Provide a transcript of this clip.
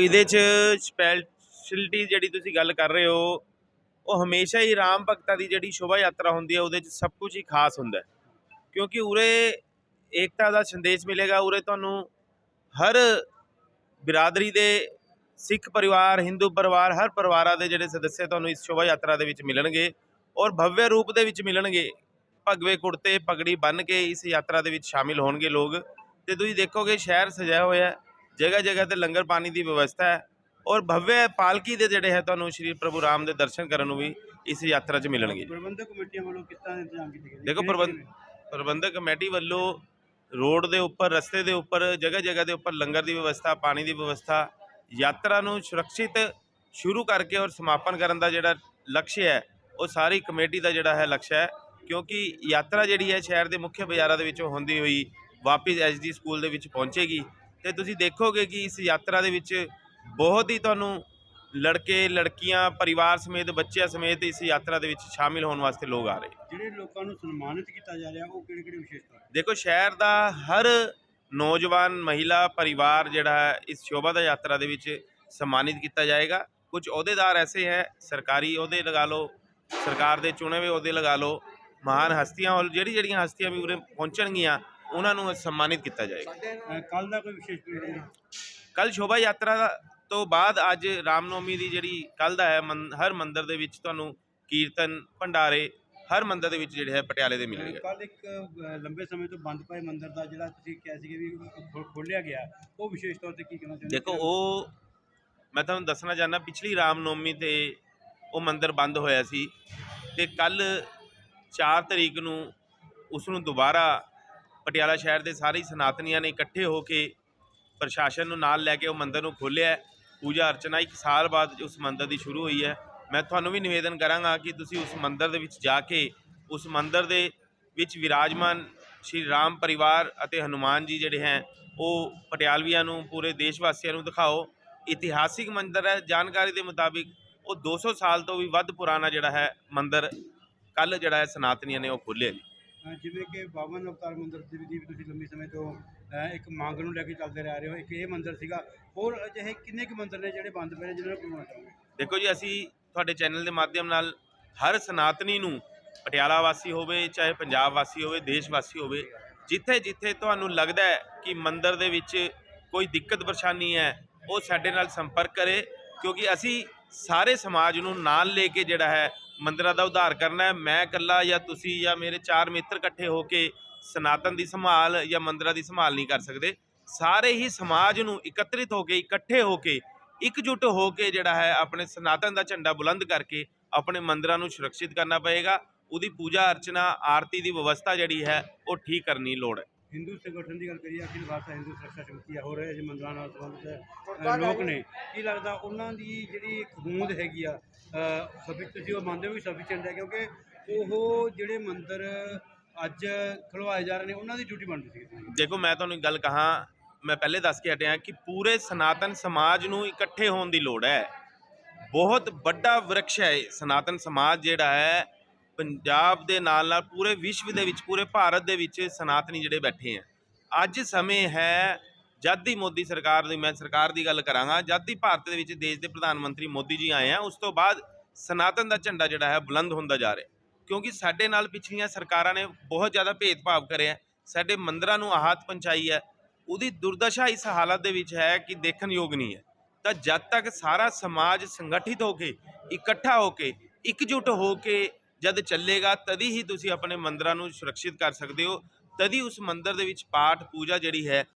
ਇਹਦੇ ਚ ਸਪੈਸ਼ਲਿਟੀ ਜਿਹੜੀ ਤੁਸੀਂ ਗੱਲ ਕਰ ਰਹੇ ਹੋ, ਉਹ ਹਮੇਸ਼ਾ ਹੀ ਰਾਮ ਭਗਤਾਂ ਦੀ ਜਿਹੜੀ ਸ਼ੋਭਾ ਯਾਤਰਾ ਹੁੰਦੀ ਹੈ, ਉਹਦੇ ਚ ਸਭ ਕੁਝ ਹੀ ਖਾਸ ਹੁੰਦਾ ਕਿਉਂਕਿ ਉਰੇ ਏਕਤਾ ਦਾ ਸੰਦੇਸ਼ ਮਿਲੇਗਾ, ਉਰੇ ਤੁਹਾਨੂੰ ਹਰ ਬਿਰਾਦਰੀ ਦੇ ਸਿੱਖ ਪਰਿਵਾਰ, ਹਿੰਦੂ ਪਰਿਵਾਰ, ਹਰ ਪਰਿਵਾਰਾਂ ਦੇ ਜਿਹੜੇ ਸਦੱਸਿਆ ਤੁਹਾਨੂੰ ਇਸ ਸ਼ੋਭਾ ਯਾਤਰਾ ਦੇ ਵਿੱਚ ਮਿਲਣਗੇ ਔਰ ਭਵਯ ਰੂਪ ਦੇ ਵਿੱਚ ਮਿਲਣਗੇ। ਭਗਵੇ ਕੁੜਤੇ, ਪਗੜੀ ਬੰਨ ਕੇ ਇਸ ਯਾਤਰਾ ਦੇ ਵਿੱਚ ਸ਼ਾਮਿਲ ਹੋਣਗੇ ਲੋਕ। ਤੇ ਤੁਸੀਂ ਦੇਖੋਗੇ, ਸ਼ਹਿਰ ਸਜਾਇਆ ਹੋਇਆ ਜਗ੍ਹਾ ਜਗ੍ਹਾ ਤੇ ਲੰਗਰ ਪਾਣੀ ਦੀ ਵਿਵਸਥਾ ਹੈ ਔਰ ਭਵਯ ਪਾਲਕੀ ਦੇ ਜਿਹੜੇ ਹੈ ਤੁਹਾਨੂੰ ਸ਼੍ਰੀ ਪ੍ਰਭੂ ਰਾਮ ਦੇ ਦਰਸ਼ਨ ਕਰਨ ਨੂੰ ਵੀ ਇਸ ਯਾਤਰਾ 'ਚ ਮਿਲਣਗੇ ਪ੍ਰਬੰਧਕ ਕਮੇਟੀਆਂ ਵੱਲੋਂ ਦੇ ਇੰਤਜ਼ਾਮ ਕੀਤੇ ਨੇ? ਦੇਖੋ ਪ੍ਰਬੰਧ? ਪ੍ਰਬੰਧਕ ਕਮੇਟੀ ਵੱਲੋਂ ਰੋਡ ਦੇ ਉੱਪਰ ਰਸਤੇ ਦੇ ਉੱਪਰ ਜਗ੍ਹਾ ਜਗ੍ਹਾ ਦੇ ਉੱਪਰ ਲੰਗਰ ਦੀ ਵਿਵਸਥਾ ਪਾਣੀ ਦੀ ਵਿਵਸਥਾ ਯਾਤਰਾ ਨੂੰ ਸੁਰੱਖਿਅਤ ਸ਼ੁਰੂ ਕਰਕੇ ਔਰ ਸਮਾਪਨ ਕਰਨ ਦਾ ਜਿਹੜਾ ਲਕਸ਼ ਹੈ ਉਹ ਸਾਰੀ ਕਮੇਟੀ ਦਾ ਜਿਹੜਾ ਹੈ ਲਕਸ਼ ਹੈ ਕਿਉਂਕਿ ਯਾਤਰਾ ਜਿਹੜੀ ਹੈ ਸ਼ਹਿਰ ਦੇ ਮੁੱਖ ਬਾਜ਼ਾਰਾਂ ਦੇ ਵਿੱਚੋਂ ਹੁੰਦੀ ਹੋਈ ਵਾਪਿਸ ਐਸਡੀ ਸਕੂਲ ਦੇ ਵਿੱਚ ਪਹੁੰਚੇਗੀ ਤੇ ਤੁਸੀਂ ਦੇਖੋਗੇ ਕਿ ਇਸ ਯਾਤਰਾ ਦੇ ਵਿੱਚ ਬਹੁਤ ਹੀ ਤੁਹਾਨੂੰ ਲੜਕੇ ਲੜਕੀਆਂ ਪਰਿਵਾਰ ਸਮੇਤ ਬੱਚਿਆਂ ਸਮੇਤ ਇਸ ਯਾਤਰਾ ਦੇ ਵਿੱਚ ਸ਼ਾਮਿਲ ਹੋਣ ਵਾਸਤੇ ਲੋਕ ਆ ਰਹੇ ਜਿਹੜੇ ਲੋਕਾਂ ਨੂੰ ਸਨਮਾਨਿਤ ਕੀਤਾ ਜਾ ਰਿਹਾ ਉਹ ਕਿਹੜੇ ਕਿਹੜੇ ਵਿਸ਼ੇਸ਼ਤਾ? ਦੇਖੋ ਸ਼ਹਿਰ ਦਾ ਹਰ ਨੌਜਵਾਨ ਮਹਿਲਾ ਪਰਿਵਾਰ ਜਿਹੜਾ ਹੈ ਇਸ ਸ਼ੋਭਾ ਦਾ ਯਾਤਰਾ ਦੇ ਵਿੱਚ ਸਨਮਾਨਿਤ ਕੀਤਾ ਜਾਏਗਾ ਕੁਝ ਅਹੁਦੇਦਾਰ ਐਸੇ ਹੈ ਸਰਕਾਰੀ ਅਹੁਦੇ ਲਗਾ ਲਓ ਸਰਕਾਰ ਦੇ ਚੁਣੇ ਹੋਏ ਅਹੁਦੇ ਲਗਾ ਲਓ ਮਹਾਨ ਹਸਤੀਆਂ ਜਿਹੜੀ ਜਿਹੜੀਆਂ ਹਸਤੀਆਂ ਵੀ ਉਰੇ ਪਹੁੰਚਣਗੀਆਂ ਉਹਨਾਂ ਨੂੰ ਸਨਮਾਨਿਤ ਕੀਤਾ ਜਾਏਗਾ। ਕੱਲ ਦਾ ਕੋਈ ਵਿਸ਼ੇਸ਼ ਹੈ ਕੱਲ ਸ਼ੋਭਾ ਯਾਤਰਾ ਦਾ- ਤੋਂ ਬਾਅਦ ਅੱਜ ਰਾਮਨੌਮੀ ਦੀ ਜਿਹੜੀ ਕੱਲ ਦਾ ਹੈ ਹਰ ਮੰਦਿਰ ਦੇ ਵਿੱਚ ਤੁਹਾਨੂੰ ਕੀਰਤਨ ਭੰਡਾਰੇ ਹਰ ਮੰਦਿਰ ਦੇ ਵਿੱਚ ਜਿਹੜੇ ਹੈ ਪਟਿਆਲੇ ਦੇ ਮਿਲਣਗੇ ਕੱਲ ਇੱਕ ਲੰਬੇ ਸਮੇਂ ਤੋਂ ਬੰਦ ਪਏ ਮੰਦਿਰ ਦਾ ਜਿਹੜਾ ਤੁਸੀਂ ਕਿਹਾ ਸੀ ਵੀ ਖੋ- ਖੋਲ੍ਹਿਆ ਗਿਆ ਉਹ ਵਿਸ਼ੇਸ਼ ਤੌਰ ਤੇ ਕੀ ਕਹਿਣਾ ਚਾਹੁੰਦੇ ਦੇਖੋ ਉਹ ਮੈਂ ਤੁਹਾਨੂੰ ਦੱਸਣਾ ਚਾਹੁੰਦਾ ਪਿਛਲੀ ਰਾਮਨੌਮੀ ਤੇ ਉਹ ਮੰਦਿਰ ਬੰਦ ਹੋਇਆ ਸੀ ਤੇ ਕੱਲ 4 ਤਰੀਕ ਨੂੰ ਉਸ ਨੂੰ ਦੁਬਾਰਾ ਪਟਿਆਲਾ ਸ਼ਹਿਰ ਦੇ ਸਾਰੇ ਸਨਾਤਨੀਆਂ ਨੇ ਇਕੱਠੇ ਹੋ ਕੇ ਪ੍ਰਸ਼ਾਸਨ ਨੂੰ ਨਾਲ ਲੈ ਕੇ ਉਹ ਮੰਦਿਰ ਨੂੰ ਖੋਲ੍ਹਿਆ ਪੂਜਾ ਅਰਚਨਾ ਇੱਕ ਸਾਲ ਬਾਅਦ ਉਸ ਮੰਦਿਰ ਦੀ ਸ਼ੁਰੂ ਹੋਈ ਹੈ। ਮੈਂ ਤੁਹਾਨੂੰ ਵੀ ਨਿਵੇਦਨ ਕਰਾਂਗਾ ਕਿ ਤੁਸੀਂ ਉਸ ਮੰਦਿਰ ਦੇ ਵਿੱਚ ਜਾ ਕੇ ਉਸ ਮੰਦਿਰ ਦੇ ਵਿੱਚ ਵਿਰਾਜਮਾਨ ਸ਼੍ਰੀ ਰਾਮ ਪਰਿਵਾਰ ਅਤੇ ਹਨੂਮਾਨ ਜੀ ਜਿਹੜੇ ਹੈ, ਉਹ ਪਟਿਆਲਵੀਆਂ ਨੂੰ, ਪੂਰੇ ਦੇਸ਼ ਵਾਸੀਆਂ ਨੂੰ ਦਿਖਾਓ। ਇਤਿਹਾਸਿਕ ਮੰਦਿਰ ਹੈ। ਜਾਣਕਾਰੀ ਦੇ ਮੁਤਾਬਿਕ ਉਹ 200 ਸਾਲ ਤੋਂ ਵੀ ਵੱਧ ਪੁਰਾਣਾ ਜਿਹੜਾ ਹੈ ਮੰਦਿਰ ਕੱਲ ਜਿਹੜਾ ਹੈ ਸਨਾਤਨੀਆਂ ਨੇ ਉਹ ਖੋਲ੍ਹਿਆ ਜੀ। ਜਿਵੇਂ ਕਿ ਬਾਵਨ ਅਵਤਾਰ ਮੰਦਿਰ ਦੀ ਵੀ ਤੁਸੀਂ ਲੰਬੇ ਸਮੇਂ ਤੋਂ ਇੱਕ ਮੰਗ ਨੂੰ ਲੈ ਕੇ ਚੱਲਦੇ ਰਹਿ ਰਹੇ ਹੋ। ਇੱਕ ਇਹ ਮੰਦਿਰ ਸੀਗਾ। ਹੋਰ ਅਜਿਹੇ ਕਿੰਨੇ ਕੁ ਮੰਦਿਰ ਨੇ ਜਿਹੜੇ ਬੰਦ ਪਏ ਨੇ, ਜਿਹਨਾਂ ਨੂੰ ਖੋਲ੍ਹਣਾ ਚਾਹੁੰਦੇ ਦੇਖੋ ਜੀ, ਅਸੀਂ ਤੁਹਾਡੇ ਚੈਨਲ ਦੇ ਮਾਧਿਅਮ ਨਾਲ ਹਰ ਸਨਾਤਨੀ ਨੂੰ ਪਟਿਆਲਾ ਵਾਸੀ ਹੋਵੇ, ਚਾਹੇ ਪੰਜਾਬ ਵਾਸੀ ਹੋਵੇ, ਦੇਸ਼ ਵਾਸੀ ਹੋਵੇ, ਜਿੱਥੇ ਜਿੱਥੇ ਤੁਹਾਨੂੰ ਲੱਗਦਾ ਹੈ ਕਿ ਮੰਦਿਰ ਦੇ ਵਿੱਚ ਕੋਈ ਦਿੱਕਤ ਪਰੇਸ਼ਾਨੀ ਹੈ, ਉਹ ਸਾਡੇ ਨਾਲ ਸੰਪਰਕ ਕਰੇ, ਕਿਉਂਕਿ ਅਸੀਂ ਸਾਰੇ ਸਮਾਜ ਨੂੰ ਨਾਲ ਲੈ ਕੇ ਜਿਹੜਾ ਹੈ ਮੰਦਰਾਂ ਦਾ ਉਧਾਰ ਕਰਨਾ ਹੈ। ਮੈਂ ਇਕੱਲਾ ਜਾਂ ਤੁਸੀਂ ਜਾਂ ਮੇਰੇ ਚਾਰ ਮਿੱਤਰ ਇਕੱਠੇ ਹੋ ਕੇ ਸਨਾਤਨ ਦੀ ਸੰਭਾਲ ਜਾਂ ਮੰਦਰਾਂ ਦੀ ਸੰਭਾਲ ਨਹੀਂ ਕਰ ਸਕਦੇ। ਸਾਰੇ ਹੀ ਸਮਾਜ ਨੂੰ ਇਕੱਤਰਿਤ ਹੋ ਕੇ, ਇਕੱਠੇ ਹੋ ਕੇ, ਇਕਜੁੱਟ ਹੋ ਕੇ ਜਿਹੜਾ ਹੈ ਆਪਣੇ ਸਨਾਤਨ ਦਾ ਝੰਡਾ ਬੁਲੰਦ ਕਰਕੇ ਆਪਣੇ ਮੰਦਰਾਂ ਨੂੰ ਸੁਰੱਖਿਅਤ ਕਰਨਾ ਪਏਗਾ। ਉਹਦੀ ਪੂਜਾ ਅਰਚਨਾ, ਆਰਤੀ ਦੀ ਵਿਵਸਥਾ ਜਿਹੜੀ ਹੈ, ਉਹ ਠੀਕ ਕਰਨੀ ਲੋੜ ਹੈ। ਹਿੰਦੂ ਸੰਗਠਨ ਦੀ ਗੱਲ ਕਰੀਏ ਅਖਿਲ ਭਾਰਤ ਹਿੰਦੂ ਸੁਰੱਖਿਆ ਸਮਿਤੀ ਆ, ਹੋ ਰਹੇ ਜੇ ਮੰਦਰਾਂ ਨਾਲ ਸੰਬੰਧਿਤ ਅ, ਲੋਕ ਨੇ। ਕੀ ਲੱਗਦਾ ਉਹਨਾਂ ਦੀ ਜਿਹੜੀ ਇੱਕ ਹੋਂਦ ਹੈਗੀ ਆ ਸਭੀ ਤੁਸੀਂ ਉਹ ਮੰਨਦੇ ਹੋ ਵੀ ਸਫੀਸ਼ੀਐਂਟ ਹੈ? ਕਿਉਂਕਿ ਉਹ ਜਿਹੜੇ ਮੰਦਰ ਅੱਜ ਖਲਵਾਏ ਜਾ ਰਹੇ ਨੇ ਉਹਨਾਂ ਦੀ ਡਿਊਟੀ ਬਣਦੀ ਸੀ। ਦੇਖੋ ਮੈਂ ਤੁਹਾਨੂੰ ਇੱਕ ਗੱਲ ਕਹਾਂ ਮੈਂ ਪਹਿਲੇ ਦੱਸ ਕੇ ਹਟਿਆ ਕਿ ਪੂਰੇ ਸਨਾਤਨ ਸਮਾਜ ਨੂੰ ਇਕੱਠੇ ਹੋਣ ਦੀ ਲੋੜ ਹੈ। ਬਹੁਤ ਵੱਡਾ ਵਿਰਕਸ਼ ਹੈ ਇਹ। ਸਨਾਤਨ ਸਮਾਜ ਜਿਹੜਾ ਹੈ ਪੰਜਾਬ ਦੇ ਨਾਲ ਨਾਲ ਪੂਰੇ ਵਿਸ਼ਵ ਦੇ ਵਿੱਚ, ਪੂਰੇ ਭਾਰਤ ਦੇ ਵਿੱਚ ਸਨਾਤਨੀ ਜਿਹੜੇ ਬੈਠੇ ਹੈ ਅੱਜ ਸਮੇਂ ਹੈ, ਜਦ ਦੀ ਮੋਦੀ ਸਰਕਾਰ ਦੀ, ਮੈਂ ਸਰਕਾਰ ਦੀ ਗੱਲ ਕਰਾਂਗਾ, ਜਦ ਦੀ ਭਾਰਤ ਦੇ ਵਿੱਚ ਦੇਸ਼ ਦੇ ਪ੍ਰਧਾਨ ਮੰਤਰੀ ਮੋਦੀ ਜੀ ਆਏ ਆ, ਉਸ ਤੋਂ ਬਾਅਦ ਸਨਾਤਨ ਦਾ ਝੰਡਾ ਜਿਹੜਾ ਹੈ ਬੁਲੰਦ ਹੁੰਦਾ ਜਾ ਰਿਹਾ। ਕਿਉਂਕਿ ਸਾਡੇ ਨਾਲ ਪਿਛਲੀਆਂ ਸਰਕਾਰਾਂ ਨੇ ਬਹੁਤ ਜ਼ਿਆਦਾ ਭੇਦਭਾਵ ਕਰਿਆ ਸਾਡੇ ਮੰਦਰਾਂ ਨੂੰ ਆਹਤ ਪਹੁੰਚਾਈ ਹੈ। ਉਹਦੀ ਦੁਰਦਸ਼ਾ ਇਸ ਹਾਲਤ ਦੇ ਵਿੱਚ ਹੈ ਕਿ ਦੇਖਣ ਯੋਗ ਨਹੀਂ ਹੈ। ਤਾਂ ਜਦ ਤੱਕ ਸਾਰਾ ਸਮਾਜ ਸੰਗਠਿਤ ਹੋ ਕੇ, ਇਕੱਠਾ ਹੋ ਕੇ, ਇਕਜੁੱਟ ਹੋ ਕੇ ਜਦ ਚੱਲੇਗਾ ਤਦੀ ਹੀ ਤੁਸੀਂ ਆਪਣੇ ਮੰਦਰਾਂ ਨੂੰ ਸੁਰੱਖਿਅਤ ਕਰ ਸਕਦੇ ਹੋ। ਤਦੀ ਉਸ ਮੰਦਰ ਦੇ ਵਿੱਚ ਪਾਠ, ਪੂਜਾ ਜਿਹੜੀ ਹੈ